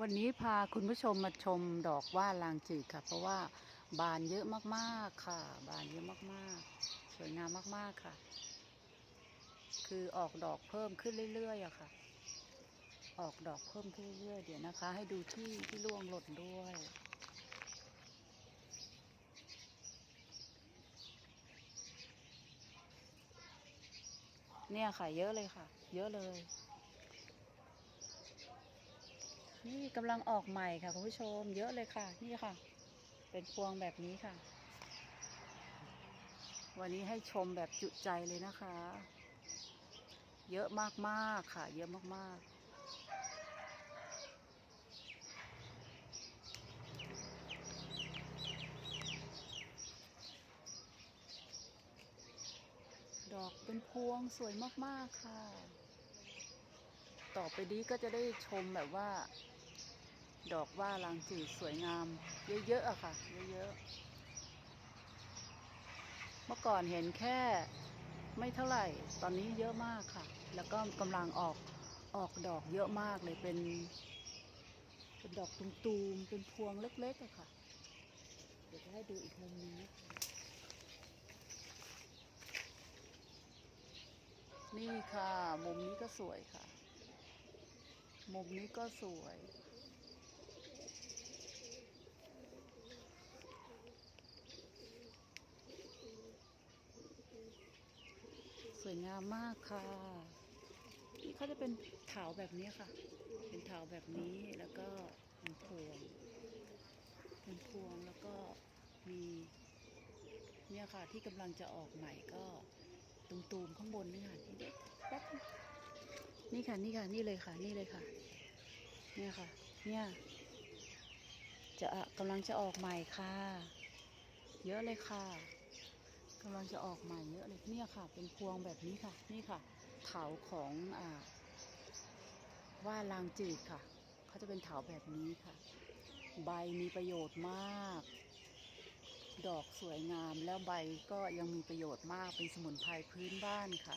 วันนี้พาคุณผู้ชมมาชมดอกว่าลางจืดค่ะ เพราะว่าบานเยอะมากๆค่ะ บานเยอะมากๆ สวยงามมากๆค่ะ คือออกดอกเพิ่มขึ้นเรื่อยๆอะค่ะ ออกดอกเพิ่มขึ้นเรื่อยๆเดี๋ยวนะคะ ให้ดูที่ที่ร่วงหล่นด้วย เนี่ยค่ะ เยอะเลยค่ะ เยอะเลย นี่กำลังออกใหม่ค่ะคุณผู้ชม เยอะเลยค่ะ นี่ค่ะ เป็นพวงแบบนี้ค่ะ วันนี้ให้ชมแบบจุใจเลยนะคะ เยอะมากๆค่ะ เยอะมากๆดอกเป็นพวงสวยมาก ๆ ค่ะ ต่อไปนี้ก็จะได้ชมแบบว่า ดอกว่าลางจืดสวยงาม เยอะๆอะค่ะ เยอะๆ เมื่อก่อนเห็นแค่ไม่เท่าไหร่ ตอนนี้เยอะมากค่ะ แล้วก็กำลังออกออกดอกเยอะมากเลยเป็นเป็นดอกตูมๆ เป็นพวงเล็กๆอะค่ะ เดี๋ยวจะให้ดูอีกมุมนึงนะคะนี่ค่ะ มุมนี้ก็สวยค่ะ มุมนี้ก็สวย ส วยงามมากค่ะเขาจะเป็นเถาแบบนี้ค่ะ เป็นเถาแบบนี้แล้วก็เป็นพวง เป็นพวงแล้วก็มีเนี่ยค่ะที่กำลังจะออกใหม่ก็ตูมๆข้างบนนี่ค่ะนี่เด็กแป๊บนี่ค่ะนี่ค่ะนี่เลยค่ะนี่เลยค่ะ เนี่ยค่ะ เนี่ย จะกำลังจะออกใหม่ค่ะ เยอะเลยค่ะ กำลังจะออกใหม่เยอะเลยเนี่ยค่ะ เป็นพวงแบบนี้ค่ะ นี่ค่ะเถาของอ่าว่าลางจืดค่ะ เขาจะเป็นเถาแบบนี้ค่ะ ใบมีประโยชน์มาก ดอกสวยงามแล้วใบก็ยังมีประโยชน์มากเป็นสมุนไพรพื้นบ้านค่ะ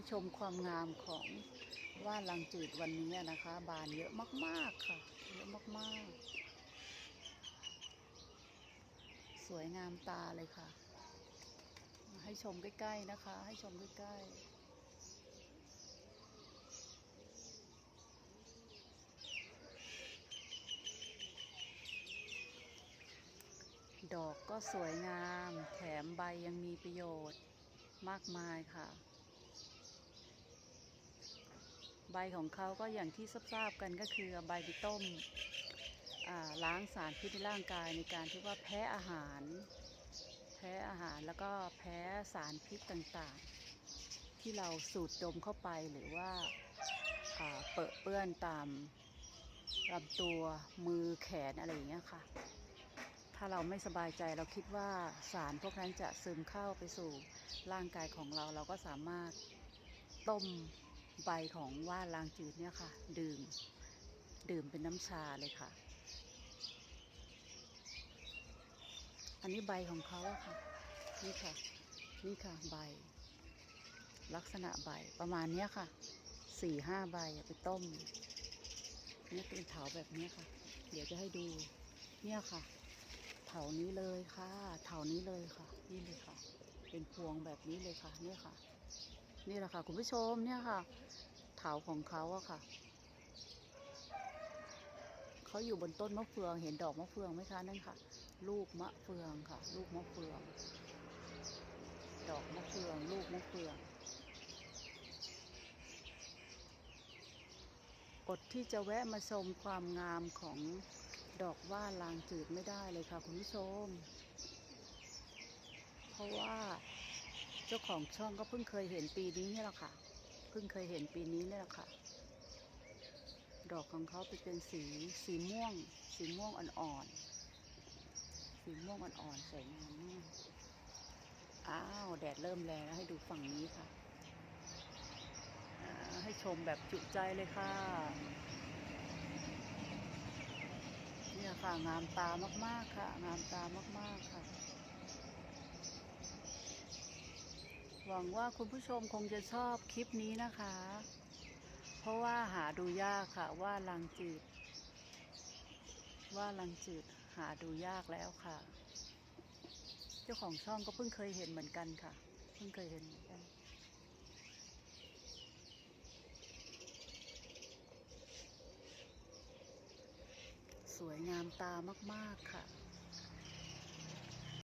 ให้ชมความงามของว่านลังจืดวันนี้นะคะ บานเยอะมากๆค่ะ เยอะมากๆ สวยงามตาเลยค่ะ ให้ชมใกล้ๆนะคะ ให้ชมใกล้ๆดอกก็สวยงาม แถมใบยังมีประโยชน์มากมายค่ะ ใบของเขาก็อย่างที่ทราบกันก็คือใบไปต้มล้างสารพิษในร่างกายในการที่ว่าแพ้อาหาร แพ้อาหารแล้วก็แพ้สารพิษต่างๆ ที่เราสูดดมเข้าไปหรือว่าอ่าเปอะเปื้อนตามลำตัวมือแขนอะไรอย่างเงี้ยค่ะ ถ้าเราไม่สบายใจเราคิดว่าสารพวกนั้นจะซึมเข้าไปสู่ร่างกายของเราเราก็สามารถต้ม ใบของว่านลางจืดเนี่ยค่ะ ดื่ม ดื่มเป็นน้ำชาเลยค่ะ อันนี้ใบของเขาค่ะ นี่ค่ะ นี่ค่ะใบ ลักษณะใบประมาณเนี้ยค่ะ สี่ห้าใบไปต้มนี่เป็นเถาแบบนี้ค่ะ เดี๋ยวจะให้ดู เนี่ยค่ะ เถานี้เลยค่ะ เถานี้เลยค่ะ นี่เลยค่ะ เป็นพวงแบบนี้เลยค่ะ เนี่ยค่ะ นี่แหละค่ะ คุณผู้ชมเนี่ยค่ะเถาของเขาอะค่ะเขาอยู่บนต้นมะเฟือง เห็นดอกมะเฟืองไหมคะนั่นค่ะ ลูกมะเฟืองค่ะ ลูกมะเฟือง ดอกมะเฟือง ลูกมะเฟือง อดที่จะแวะมาชมความงามของดอกว่าลางจืดไม่ได้เลยค่ะ คุณผู้ชม เพราะว่า เจ้าของช่องก็เพิ่งเคยเห็นปีนี้นี่แหละค่ะ เพิ่งเคยเห็นปีนี้นี่แหละค่ะ ดอกของเขาไปเป็นสีสีม่วง สีม่วงอ่อนๆ สีม่วงอ่อนๆสวยงามมากอ้าวแดดเริ่มแรงแล้วให้ดูฝั่งนี้ค่ะ ให้ชมแบบจุใจเลยค่ะเนี่ยค่ะงามตามากๆค่ะ งามตามากๆค่ะ หวังว่าคุณผู้ชมคงจะชอบคลิปนี้นะคะ เพราะว่าหาดูยากค่ะว่าลังจืด ว่าลังจืดหาดูยากแล้วค่ะ เจ้าของช่องก็เพิ่งเคยเห็นเหมือนกันค่ะ เพิ่งเคยเห็นเหมือนกันสวยงามตามาก ๆ ค่ะ